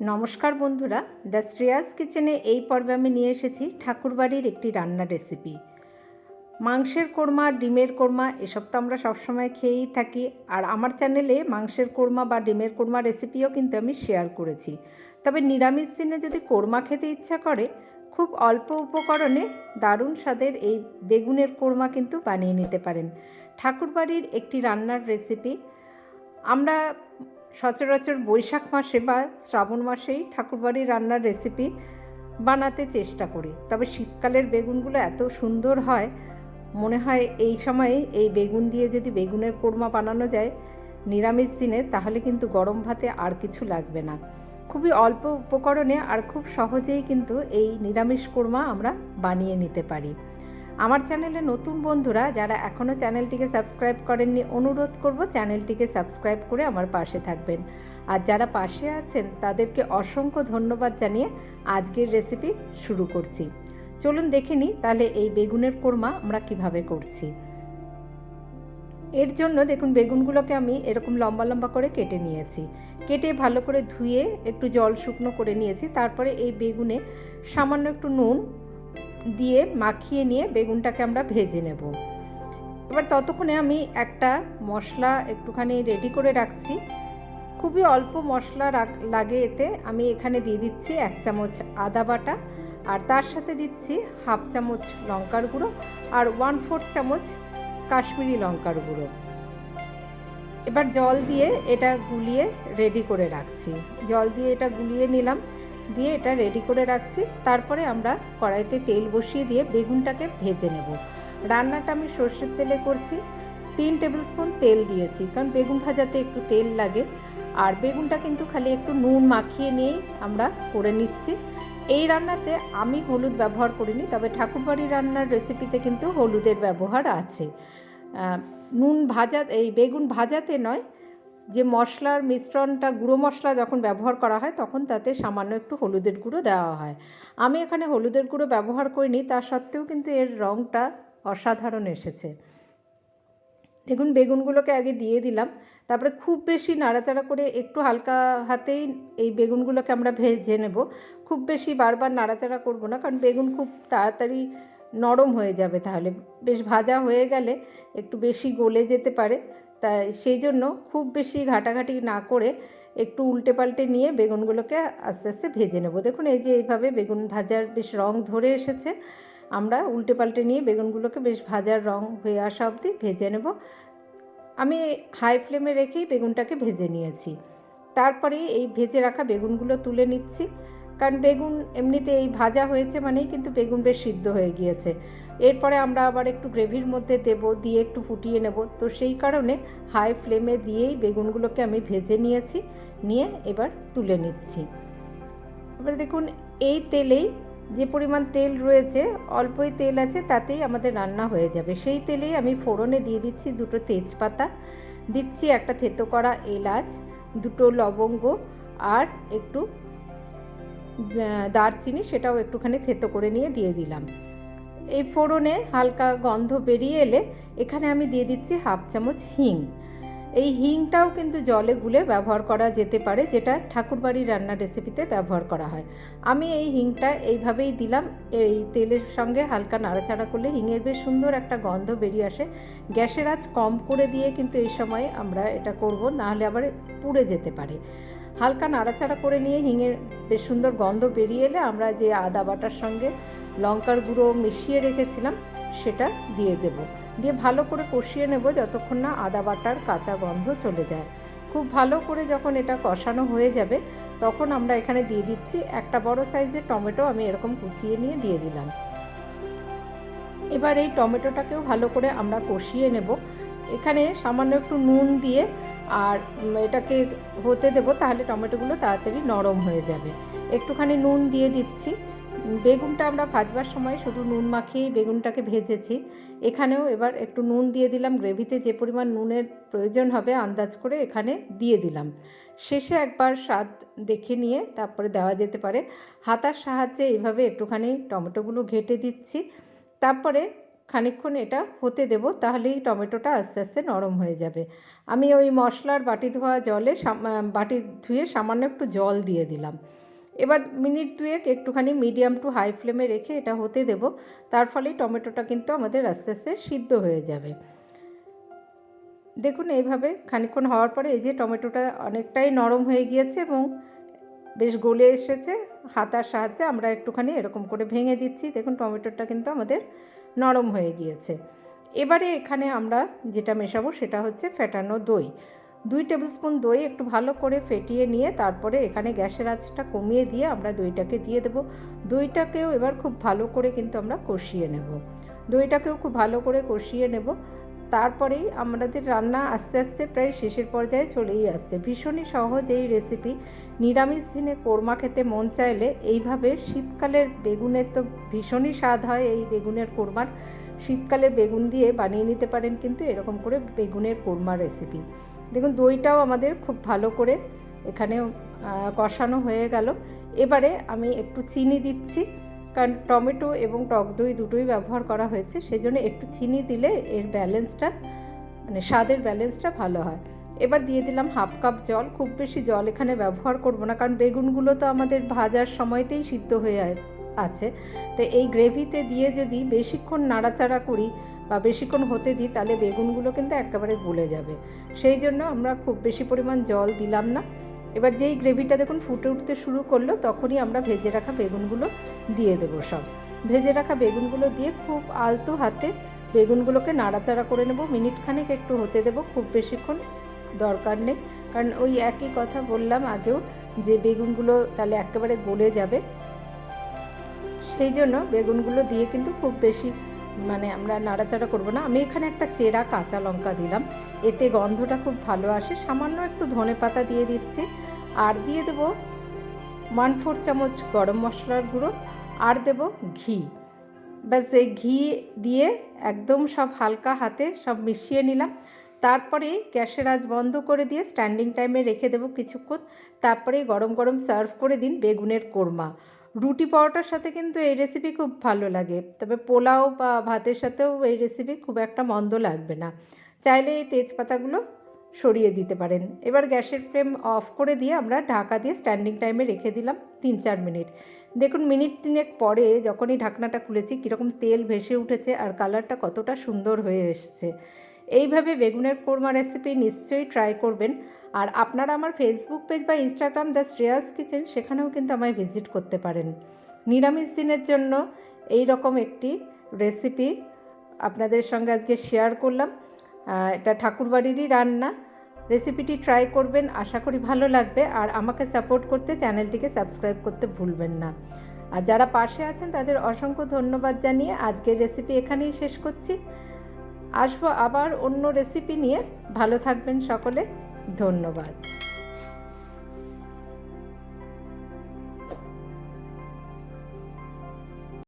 নমস্কার বন্ধুরা, দ্য শ্রেয়াস কিচেনে এই পর্বে আমি নিয়ে এসেছি ঠাকুরবাড়ির একটি রান্নার রেসিপি মাংসের কোরমা, ডিমের কোরমা, এসব তো আমরা সবসময় খেয়েই থাকি। আর আমার চ্যানেলে মাংসের কোরমা বা ডিমের কোরমা রেসিপিও কিন্তু আমি শেয়ার করেছি। তবে নিরামিষ দিনে যদি কোরমা খেতে ইচ্ছা করে, খুব অল্প উপকরণে দারুণ স্বাদের এই বেগুনের কোরমা কিন্তু বানিয়ে নিতে পারেন। ঠাকুরবাড়ির একটি রান্নার রেসিপি আমরা সচরাচর বৈশাখ মাসে বা শ্রাবণ মাসেই ঠাকুরবাড়ির রান্নার রেসিপি বানাতে চেষ্টা করি। তবে শীতকালের বেগুনগুলো এত সুন্দর হয়, মনে হয় এই সময়ে এই বেগুন দিয়ে যদি বেগুনের কোরমা বানানো যায় নিরামিষ দিনে, তাহলে কিন্তু গরম ভাতে আর কিছু লাগবে না। খুবই অল্প উপকরণে আর খুব সহজেই কিন্তু এই নিরামিষ কোরমা আমরা বানিয়ে নিতে পারি। আমার চ্যানেলে নতুন বন্ধুরা যারা এখনও চ্যানেলটিকে সাবস্ক্রাইব করেননি, অনুরোধ করব চ্যানেলটিকে সাবস্ক্রাইব করে আমার পাশে থাকবেন। আর যারা পাশে আছেন, তাদেরকে অসংখ্য ধন্যবাদ জানিয়ে আজকের রেসিপি শুরু করছি। চলুন দেখে নিই তাহলে এই বেগুনের কোরমা আমরা কীভাবে করছি। এর জন্য দেখুন, বেগুনগুলোকে আমি এরকম লম্বা লম্বা করে কেটে নিয়েছি। কেটে ভালো করে ধুয়ে একটু জল শুকনো করে নিয়েছি। তারপরে এই বেগুনে সামান্য একটু নুন দিয়ে মাখিয়ে নিয়ে বেগুনটাকে আমরা ভেজে নেব। এবার ততক্ষণে আমি একটা মশলা একটুখানি রেডি করে রাখছি। খুবই অল্প মশলা লাগে এতে। আমি এখানে দিয়ে দিচ্ছি এক চামচ আদা বাটা আর তার সাথে দিচ্ছি হাফ চামচ লঙ্কার গুঁড়ো আর ওয়ান ফোর্থ চামচ কাশ্মীরি লঙ্কার গুঁড়ো। এবার জল দিয়ে এটা গুলিয়ে রেডি করে রাখছি। জল দিয়ে এটা গুলিয়ে নিলাম। দিয়ে এটা রেডি করে রাখছি। তারপরে আমরা কড়াইতে তেল বসিয়ে দিয়ে বেগুনটাকে ভেজে নেব। রান্নাটা আমি সর্ষের তেলে করছি। তিন টেবিল স্পুন তেল দিয়েছি, কারণ বেগুন ভাজাতে একটু তেল লাগে। আর বেগুনটা কিন্তু খালি একটু নুন মাখিয়ে নিয়েই আমরা করে নিচ্ছি। এই রান্নাতে আমি হলুদ ব্যবহার করিনি, তবে ঠাকুরবাড়ি রান্নার রেসিপিতে কিন্তু হলুদের ব্যবহার আছে। নুন ভাজা, এই বেগুন ভাজাতে নয় যে মশলার মিশ্রণটা, গুঁড়ো মশলা যখন ব্যবহার করা হয়, তখন তাতে সামান্য একটু হলুদের গুঁড়ো দেওয়া হয়। আমি এখানে হলুদের গুঁড়ো ব্যবহার করিনি, তা সত্ত্বেও কিন্তু এর রঙটা অসাধারণ এসেছে। দেখুন, বেগুনগুলোকে আগে দিয়ে দিলাম, তারপরে খুব বেশি নাড়াচাড়া করে একটু হালকা হাতেই এই বেগুনগুলোকে আমরা ভেজে নেব। খুব বেশি বারবার নাড়াচাড়া করব না, কারণ বেগুন খুব তাড়াতাড়ি নরম হয়ে যাবে, তাহলে বেশ ভাজা হয়ে গেলে একটু বেশি গলে যেতে পারে। তাই সেই জন্য খুব বেশি ঘাটাঘাটি না করে একটু উল্টে পাল্টে নিয়ে বেগুনগুলোকে আস্তে আস্তে ভেজে নেব। দেখুন, এই যে এইভাবে বেগুন ভাজার বেশ রং ধরে এসেছে, আমরা উল্টে পাল্টে নিয়ে বেগুনগুলোকে বেশ ভাজার রং হয়ে আসা অবধি ভেজে নেব। আমি হাই ফ্লেমে রেখেই বেগুনটাকে ভেজে নিয়েছি। তারপরে এই ভেজে রাখা বেগুনগুলো তুলে নিচ্ছি, কারণ বেগুন এমনিতে এই ভাজা হয়েছে মানেই কিন্তু বেগুন বেশ সিদ্ধ হয়ে গিয়েছে। এরপরে আমরা আবার একটু গ্রেভির মধ্যে দেব, দিয়ে একটু ফুটিয়ে নেব। তো সেই কারণে হাই ফ্লেমে দিয়েই বেগুনগুলোকে আমি ভেজে নিয়েছি, নিয়ে এবার তুলে নিচ্ছি। এবার দেখুন, এই তেলেই যে পরিমাণ তেল রয়েছে, অল্পই তেল আছে, তাতেই আমাদের রান্না হয়ে যাবে। সেই তেলেই আমি ফোড়নে দিয়ে দিচ্ছি দুটো তেজপাতা, দিচ্ছি একটা থেতো করা এলাচ, দুটো লবঙ্গ আর একটু দারচিনি, সেটাও একটুখানি থেতো করে নিয়ে দিয়ে দিলাম। এই ফোড়নে হালকা গন্ধ বেরিয়ে এলে এখানে আমি দিয়ে দিচ্ছি হাফ চামচ হিং। এই হিংটাও কিন্তু জলে গুলে ব্যবহার করা যেতে পারে, যেটা ঠাকুরবাড়ির রান্নার রেসিপিতে ব্যবহার করা হয়। আমি এই হিংটা এইভাবেই দিলাম। এই তেলের সঙ্গে হালকা নাড়াচাড়া করলে হিঙের বেশ সুন্দর একটা গন্ধ বেরিয়ে আসে। গ্যাসের আঁচ কম করে দিয়ে কিন্তু এই সময় আমরা এটা করব, নাহলে আবার পুড়ে যেতে পারে। হালকা নাড়াচাড়া করে নিয়ে হিঙের বেশ সুন্দর গন্ধ বেরিয়ে এলে আমরা যে আদা বাটার সঙ্গে লঙ্কার গুঁড়ো মিশিয়ে রেখেছিলাম, সেটা দিয়ে দেব। দিয়ে ভালো করে কষিয়ে নেব যতক্ষণ না আদা বাটার কাঁচা গন্ধ চলে যায়। খুব ভালো করে যখন এটা কষানো হয়ে যাবে, তখন আমরা এখানে দিয়ে দিচ্ছি একটা বড় সাইজের টমেটো, আমি এরকম কুচিয়ে নিয়ে দিয়ে দিলাম। এবার এই টমেটোটাকেও ভালো করে আমরা কষিয়ে নেব। এখানে সামান্য একটু নুন দিয়ে আর এটাকে হতে দেবো, তাহলে টমেটোগুলো তাড়াতাড়ি নরম হয়ে যাবে। একটুখানি নুন দিয়ে দিচ্ছি। বেগুনটা আমরা ভাজবার সময় শুধু নুন মাখিয়েই বেগুনটাকে ভেজেছি। এখানেও এবার একটু নুন দিয়ে দিলাম। গ্রেভিতে যে পরিমাণ নুনের প্রয়োজন হবে আন্দাজ করে এখানে দিয়ে দিলাম। শেষে একবার স্বাদ দেখে নিয়ে তারপরে দেওয়া যেতে পারে। হাতার সাহায্যে এইভাবে একটুখানি টমেটোগুলো ঘেটে দিচ্ছি। তারপরে খানিকক্ষণ এটা হতে দেব, তাহলেই টমেটোটা আস্তে আস্তে নরম হয়ে যাবে। আমি ওই মশলার বাটি ধোয়া জলে বাটি ধুয়ে সামান্য একটু জল দিয়ে দিলাম। এবার মিনিট দুয়েক একটুখানি মিডিয়াম টু হাই ফ্লেমে রেখে এটা হতে দেব। তার ফলেই টমেটোটা কিন্তু আমাদের আস্তে আস্তে সিদ্ধ হয়ে যাবে। দেখুন এইভাবে খানিকক্ষণ হওয়ার পরে এই যে টমেটোটা অনেকটাই নরম হয়ে গিয়েছে এবং বেশ গলে এসেছে, হাতার সাহায্যে আমরা একটুখানি এরকম করে ভেঙে দিচ্ছি। দেখুন টমেটোটা কিন্তু আমাদের নরম হয়ে গিয়েছে। এবারে এখানে আমরা যেটা মেশাবো সেটা হচ্ছে ফেটানো দই। দুই টেবিলস্পুন দই একটু ভালো করে ফেটিয়ে নিয়ে তারপরে এখানে গ্যাসের আঁচটা কমিয়ে দিয়ে আমরা দইটাকে দিয়ে দেবো। দইটাকেও এবার খুব ভালো করে কিন্তু আমরা কষিয়ে নেব। দইটাকেও খুব ভালো করে কষিয়ে নেব। তারপরেই আমাদের রান্না আস্তে আস্তে প্রায় শেষের পর্যায়ে চলেই আসছে। ভীষণই সহজ এই রেসিপি নিরামিষ দিনে কোরমা খেতে মন চাইলে এইভাবে শীতকালের বেগুনের তো ভীষণই স্বাদ হয় এই বেগুনের কোরমার। শীতকালের বেগুন দিয়ে বানিয়ে নিতে পারেন কিন্তু এরকম করে বেগুনের কোরমা রেসিপি দেখুন, দইটাও আমাদের খুব ভালো করে এখানে কষানো হয়ে গেল। এবারে আমি একটু চিনি দিচ্ছি, কারণ টমেটো এবং টক দই দুটোই ব্যবহার করা হয়েছে। সেজন্য একটু চিনি দিলে এর ব্যালেন্সটা মানে স্বাদের ব্যালেন্সটা ভালো হয়। এবার দিয়ে দিলাম হাফ কাপ জল। খুব বেশি জল এখানে ব্যবহার করব না, কারণ বেগুনগুলো তো আমাদের ভাজার সময়তেই সিদ্ধ হয়ে আছ- আছে। তো এই গ্রেভিতে দিয়ে যদি বেশিক্ষণ নাড়াচাড়া করি বা বেশিক্ষণ হতে দিই, তাহলে বেগুনগুলো কিন্তু একেবারে গলে যাবে। সেই জন্য আমরা খুব বেশি পরিমাণ জল দিলাম না। এবার যেই গ্রেভিটা দেখুন ফুটে উঠতে শুরু করল, তখনই আমরা ভেজে রাখা বেগুনগুলো দিয়ে দেবো সব। ভেজে রাখা বেগুনগুলো দিয়ে খুব আলতো হাতে বেগুনগুলোকে নাড়াচাড়া করে নেব। মিনিট খানেক একটু হতে দেবো, খুব বেশিক্ষণ দরকার নেই। কারণ ওই একই কথা বললাম আগেও, যে বেগুনগুলো তাহলে একেবারে গলে যাবে। সেই জন্য বেগুনগুলো দিয়ে কিন্তু খুব বেশি মানে আমরা নাড়াচাড়া করব না। আমি এখানে একটা চেরা কাঁচা লঙ্কা দিলাম। এতে গন্ধটা খুব ভালো আসে। সামান্য একটু ধনে পাতা দিয়ে দিচ্ছি। আর দিয়ে দেবো ওয়ান ফোর চামচ গরম মশলার গুঁড়ো। আর দেব ঘি। ব্যাস, এই ঘি দিয়ে একদম সব হালকা হাতে সব মিশিয়ে নিলাম। তারপরে গ্যাসের আজ বন্ধ করে দিয়ে স্ট্যান্ডিং টাইমে রেখে দেবো কিছুক্ষণ। তারপরে গরম গরম সার্ভ করে দিন বেগুনের কোরমা। রুটি পরোটার সাথে কিন্তু এই রেসিপি খুব ভালো লাগে। তবে পোলাও বা ভাতের সাথেও এই রেসিপি খুব একটা মন্দ লাগবে না। চাইলে এই তেজপাতাগুলো সরিয়ে দিতে পারেন। এবার গ্যাসের ফ্লেম অফ করে দিয়ে আমরা ঢাকা দিয়ে স্ট্যান্ডিং টাইমে রেখে দিলাম তিন চার মিনিট। দেখুন, মিনিট তিনেক পরে যখনই ঢাকনাটা খুলেছি, কীরকম তেল ভেসে উঠেছে আর কালারটা কতটা সুন্দর হয়ে এসছে। এইভাবে বেগুনের কোরমা রেসিপি নিশ্চয়ই ট্রাই করবেন। আর আপনারা আমার ফেসবুক পেজ বা ইনস্টাগ্রাম দ্য শ্রেয়াস কিচেন সেখানেও কিন্তু আমায় ভিজিট করতে পারেন। নিরামিষ দিনের জন্য এই রকম একটি রেসিপি আপনাদের সঙ্গে আজকে শেয়ার করলাম। এটা ঠাকুরবাড়িরই রান্না। রেসিপিটি ট্রাই করবেন, আশা করি ভালো লাগবে। আর আমাকে সাপোর্ট করতে চ্যানেলটিকে সাবস্ক্রাইব করতে ভুলবেন না। আর যারা পাশে আছেন, তাদের অসংখ্য ধন্যবাদ জানিয়ে আজকের রেসিপি এখানেই শেষ করছি। আসব আবার অন্য রেসিপি নিয়ে। ভালো থাকবেন সকলে। ধন্যবাদ।